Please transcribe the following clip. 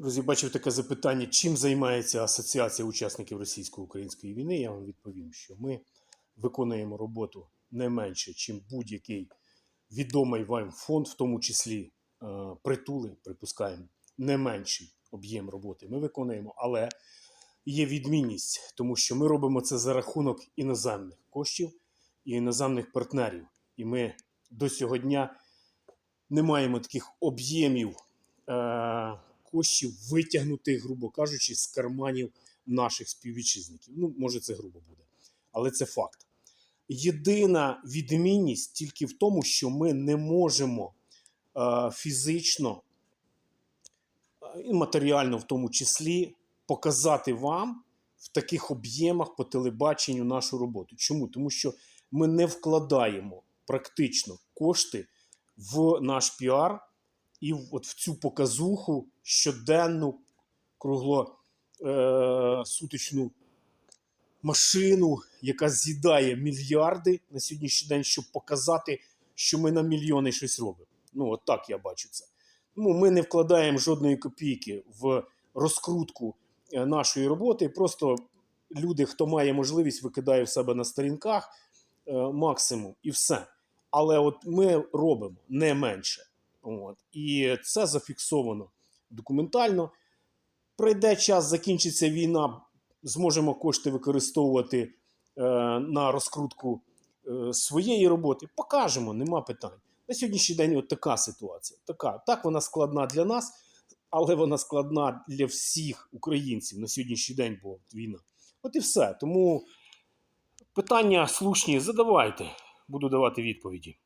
Друзі, бачив таке запитання, чим займається Асоціація учасників російсько-української війни. Я вам відповім, що ми виконуємо роботу не менше, чим будь-який відомий вам фонд, в тому числі е, притули, припускаємо, не менший об'єм роботи. Ми виконуємо, але є відмінність, тому що ми робимо це за рахунок іноземних коштів і іноземних партнерів. І ми до цього дня не маємо таких об'ємів е, коштів, витягнутих, грубо кажучи, з карманів наших співвітчизників. Ну, може, це грубо буде, але це факт. Єдина відмінність тільки в тому, що ми не можемо е, фізично е, і матеріально, в тому числі, показати вам в таких об'ємах по телебаченню нашу роботу. Чому? Тому що ми не вкладаємо практично кошти в наш піар і от в цю показуху щоденну круглосуточну машину, яка з'їдає мільярди на сьогоднішній день, щоб показати, що ми на мільйони щось робимо. Ну, от так я бачу це. Ну, ми не вкладаємо жодної копійки в розкрутку е, нашої роботи. Просто люди, хто має можливість, викидає в себе на сторінках е, максимум і все. Але от ми робимо не менше. От. І це зафіксовано документально. Прийде час, закінчиться війна, зможемо кошти використовувати е, на розкрутку е, своєї роботи. Покажемо, нема питань. На сьогоднішній день от така ситуація. Така. Так, вона складна для нас, але вона складна для всіх українців на сьогоднішній день, бо війна. От і все. Тому питання слушні задавайте. Буду давати відповіді.